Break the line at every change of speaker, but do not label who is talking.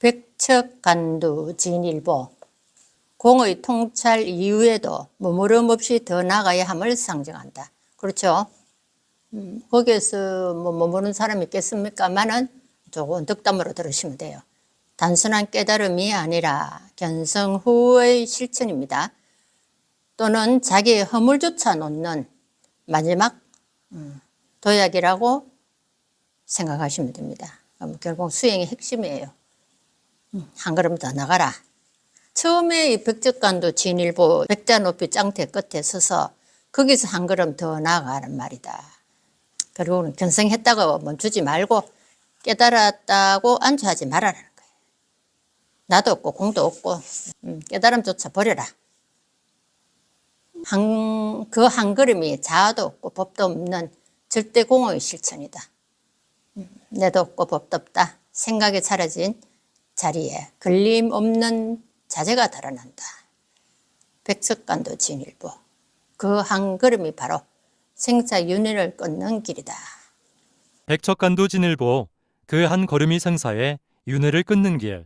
백척간두 진일보 공의 통찰 이후에도 머무름 없이 더 나가야 함을 상징한다. 그렇죠? 음, 거기에서 뭐 머무는 사람이 있겠습니까만은 조금 덕담으로 들으시면 돼요. 단순한 깨달음이 아니라 견성 후의 실천입니다. 또는 자기의 허물조차 놓는 마지막 음, 도약이라고 생각하시면 됩니다. 결국 수행의 핵심이에요. 음, 한 걸음 더 나가라. 처음에 이 백적간도 진일보 백자 높이 짱태 끝에 서서 거기서 한 걸음 더 나아가는 말이다. 그리고는 견성했다고 멈추지 말고 깨달았다고 안주하지 말아라는 거예요. 나도 없고 공도 없고 음, 깨달음조차 버려라. 한, 그 한 걸음이 자아도 없고 법도 없는 절대 공허의 실천이다. 음, 내도 없고 법도 없다. 생각이 사라진 자리에 걸림 없는 자제가 드러난다. 백석간도 진일보. 그 한 걸음이 바로 생사 윤회를 끊는 길이다.
백척간도 진일보 그 한 걸음이 생사에 윤회를 끊는 길